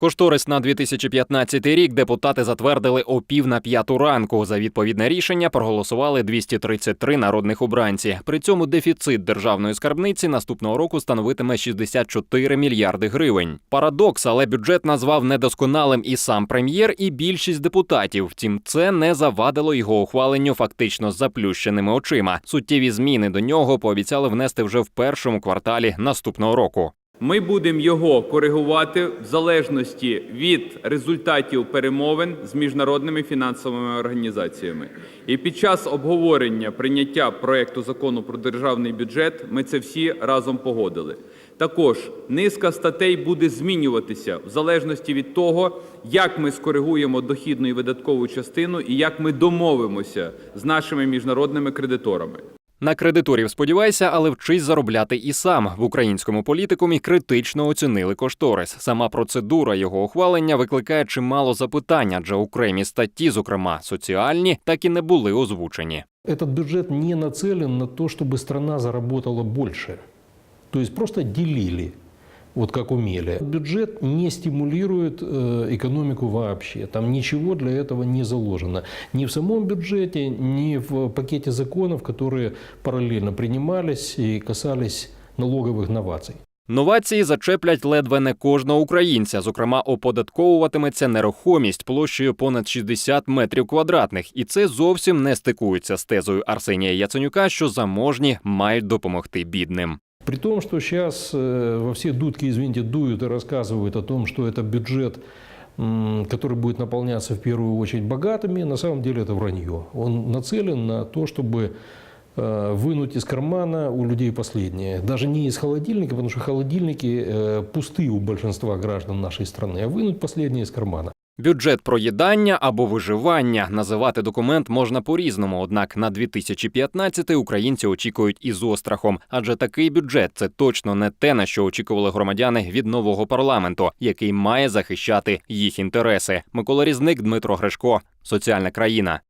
Кошторис на 2015 рік депутати затвердили о пів на п'яту ранку. За відповідне рішення проголосували 233 народних обранці. При цьому дефіцит державної скарбниці наступного року становитиме 64 мільярди гривень. Парадокс, але бюджет назвав недосконалим і сам прем'єр, і більшість депутатів. Втім, це не завадило його ухваленню фактично з заплющеними очима. Суттєві зміни до нього пообіцяли внести вже в першому кварталі наступного року. Ми будемо його коригувати в залежності від результатів перемовин з міжнародними фінансовими організаціями. І під час обговорення прийняття проекту закону про державний бюджет ми це всі разом погодили. Також низка статей буде змінюватися в залежності від того, як ми скоригуємо дохідну і видаткову частину і як ми домовимося з нашими міжнародними кредиторами. На кредиторів сподівайся, але вчись заробляти і сам в українському політикумі критично оцінили кошторис. Сама процедура його ухвалення викликає чимало запитань, адже окремі статті, зокрема соціальні, так і не були озвучені. Этот бюджет не нацелен на то, чтобы страна заработала больше. То есть просто делили, вот как умели. Бюджет не стимулирует э, экономику вообще. Там ничего для этого не заложено. Ни в самом бюджете, ни в пакете законов, которые параллельно принимались и касались налоговых новаций. Новації зачеплять ледве не кожного українця. Зокрема, оподатковуватиметься нерухомість площею понад 60 метрів квадратних, і це зовсім не стикується з тезою Арсенія Яценюка, що заможні мають допомогти бідним. При том, что сейчас во все дудки, извините, дуют и рассказывают о том, что это бюджет, который будет наполняться в первую очередь богатыми, на самом деле это вранье. Он нацелен на то, чтобы э, вынуть из кармана у людей последнее. Даже не из холодильника, потому что холодильники э, пусты у большинства граждан нашей страны, а вынуть последнее из кармана. Бюджет проїдання або виживання називати документ можна по-різному. Однак на 2015 українці очікують із острахом, адже такий бюджет це точно не те, на що очікували громадяни від нового парламенту, який має захищати їх інтереси. Микола Різник, Дмитро Гришко, соціальна країна.